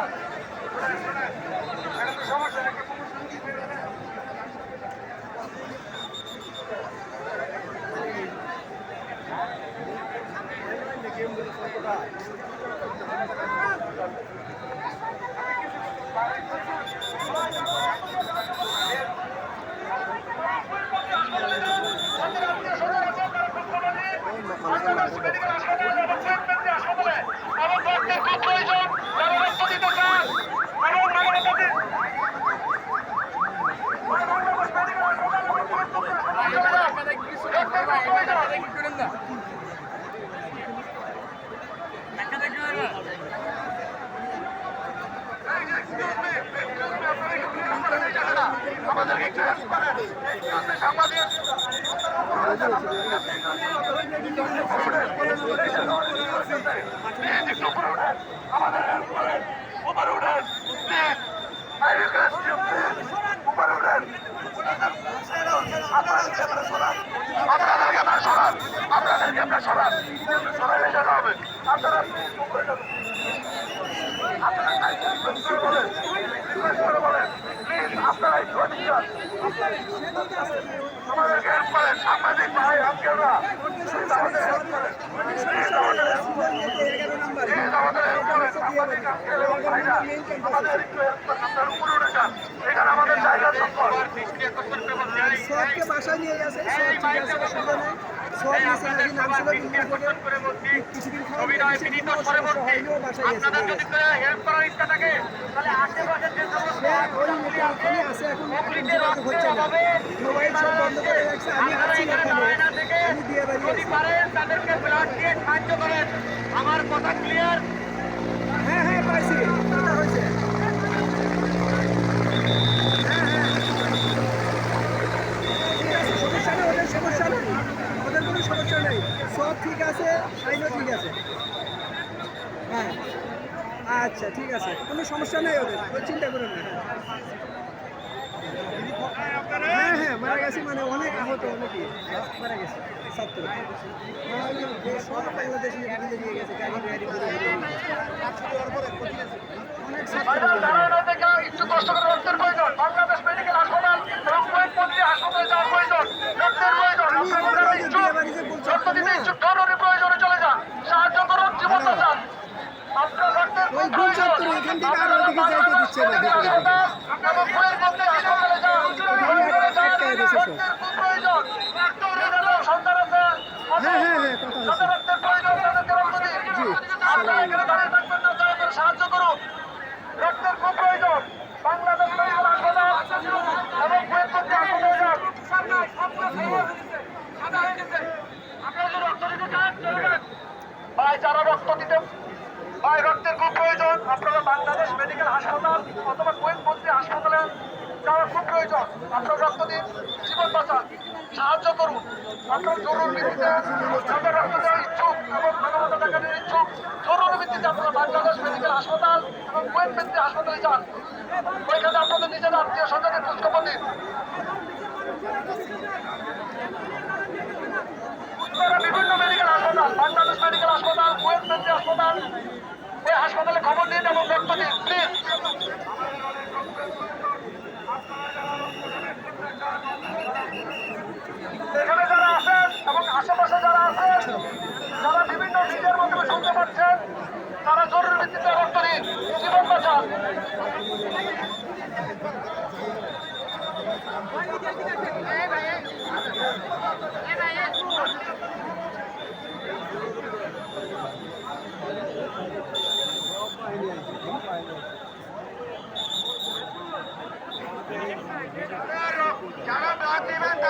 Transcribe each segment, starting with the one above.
Help করেন আপনি সাংবাদিক একটু উপরে উঠেন আমাদের হেল্প করেন উপরে উঠেন please I request you please উপরে উঠেন আপনাদের ক্যামেরা সরান। আপনাদের ক্যামেরা সরান। সরাইলে হবে। আপনারা আপনারা রিকোয়েস্ট করে বলেন রিকোয়েস্ট করে বলেন প্লিজ আপনারা একটু এদিকে যান আমাদেরকে হেল্প করেন সাংবাদিক ভাই আজকেরা প্লিজ আমাদের হেল্প করেন। প্লিজ আমাদের এবং ভাইরা। আমাদের একটু হেল্প করেন। আপনারা জায়গা সম্পদ সবকে বাসায় নিয়ে গেছে আপনাদের যদি করে হেল্প করার ইচ্ছা থাকে তাহলে আশেপাশের যে সমস্ত আছে এখন যোগাযোগ হচ্ছে না মোবাইল সব বন্ধ করে রাখছে আমি আছি এখানে আমি দিয়ে যদি বাড়ি পারেন তাদেরকে ব্লাড দিয়ে সাহায্য করেন আমার কথা ক্লিয়ার হ্যাঁ হ্যাঁ পাইছি এটা হয়েছে হ্যাঁ হ্যাঁ ঠিক আছে সমস্যা নেই ওদের সমস্যা নেই ওদের কোনো সমস্যা নেই সব ঠিক আছে সাইনও ঠিক আছে হ্যাঁ আচ্ছা ঠিক আছে। কোনো সমস্যা নেই ওদের ওই চিন্তা করুন না। হ্যাঁ হ্যাঁ মারা গেছে মানে অনেক আহত, অনেকই। মারা গেছে ছাত্র অনেক কষ্ট করে রক্তের প্রয়োজন বাংলাদেশ মেডিকেল হাসপাতাল এবং কুয়েতপন্থী হাসপাতালে যাওয়ার প্রয়োজন রক্তের প্রয়োজন আপনারা ইচ্ছুক রক্ত দিতে ইচ্ছুক জরুরি প্রয়োজনে চলে যান সাহায্য করুন জীবন বাঁচান আপনার রক্তের ওই প্রয়োজন চত্বর এখান থেকে আর ওদিকে যাইতে দিচ্ছে না ভেতরে দিকে। এবং কুয়েতপন্থী হাসপাতালে যান রক্তের খুব প্রয়োজন রক্ত উড়ে গেল সন্তান আছে হ্যাঁ হ্যাঁ হ্যাঁ কথা হচ্ছে যাদের রক্তের প্রয়োজন তাদেরকে রক্ত দিন আপনারা এখানে দাঁড়িয়ে থাকবেন না দয়া করে সাহায্য করুন রক্তের খুব প্রয়োজন বাংলাদেশ মেডিকেল হাসপাতাল এবং কুয়েতপন্থী হাসপাতালে যান আপনারা যদি রক্ত দিতে চান চলে যান ভাই যারা রক্ত দিতে ভাই রক্তের খুব প্রয়োজন আপনারা বাংলাদেশ মেডিকেল হাসপাতাল অথবা কুয়েতপন্থী হাসপাতালে যাওয়ার খুব প্রয়োজন, আপনারা রক্ত দিন, জীবন বাঁচান, সাহায্য করুন। আপনার জরুরি ভিত্তিতে যাদের রক্ত দেওয়ার ইচ্ছুক এবং মানবতা দেখানোর ইচ্ছুক, জরুরি ভিত্তিতে আপনারা বাংলাদেশ মেডিকেল হাসপাতাল এবং কুয়েতপন্থী হাসপাতালে যান। ওইখানে আপনাদের নিজের আত্মীয় স্বজনের খোঁজখবর দিন আপনারা বিভিন্ন মেডিকেল হাসপাতাল বাংলাদেশ মেডিকেল হাসপাতাল কুয়েতপন্থী হাসপাতাল এই হাসপাতালে খবর এবং আশেপাশে যারা আছেন বিভিন্ন মিডিয়ার মাধ্যমে তারা জরুরি ভিত্তিতে রক্ত দিন জীবন বাঁচান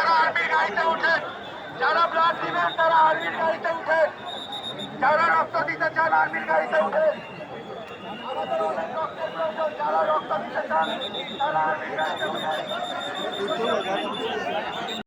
গাড়িতে উঠেন যারা ব্লাড দিবেন তারা আর্মির গাড়িতে উঠেন যারা রক্ত দিতে চান আর্মির গাড়িতে উঠেন। যারা রক্ত দিতে চান তারা আর্মির গাড়িতে উঠেন